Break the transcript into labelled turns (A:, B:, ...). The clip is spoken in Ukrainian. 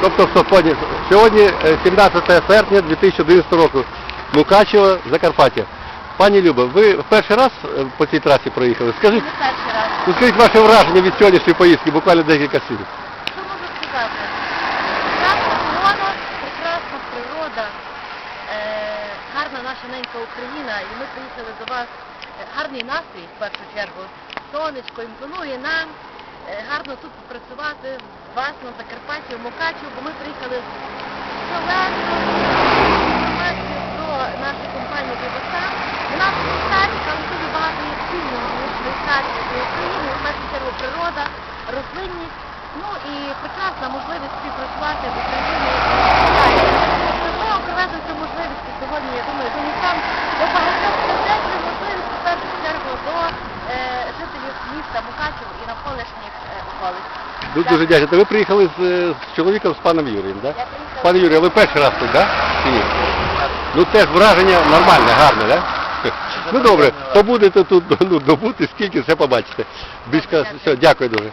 A: Тобто, пані, сьогодні е, 17 серпня 2011 року, Мукачево, Закарпаття. Пані Люба, ви в перший раз е, по цій трасі проїхали? Скажіть,
B: Не перший раз.
A: ну, скажіть ваше враження від сьогоднішньої поїздки, буквально декілька слів.
B: Що можу сказати? Прекрасна погода, прекрасна природа, е, гарна наша ненька Україна, і ми приїхали до вас. Гарний настрій, в першу чергу. Сонечко імпонує нам. Е, гарно тут попрацювати, в вас на Закарпатті, в Мукачево, бо ми приїхали з Солесно, до нашої компанії Вибаса. У нас швейцарська, але дуже багато є спільного між Швейцарією і Україною, в першу чергу природа, рослинність, ну і прекрасна можливість співпрацювати з Україною. Сьогодні, я думаю, донесам до багатьох можливість в першу чергу до е, жителів міста Мукачево е, околиць.
A: Ду- Дуже дякую. Ви приїхали з, е, з чоловіком, з паном Юрієм, так?
B: Я
A: Пане Юрію, а ви перший раз тут, так? Да? ні? Ну теж враження нормальне, гарне, так? Ну добре, побудете тут ну, добути, скільки все побачите. Більш, все, дякую дуже.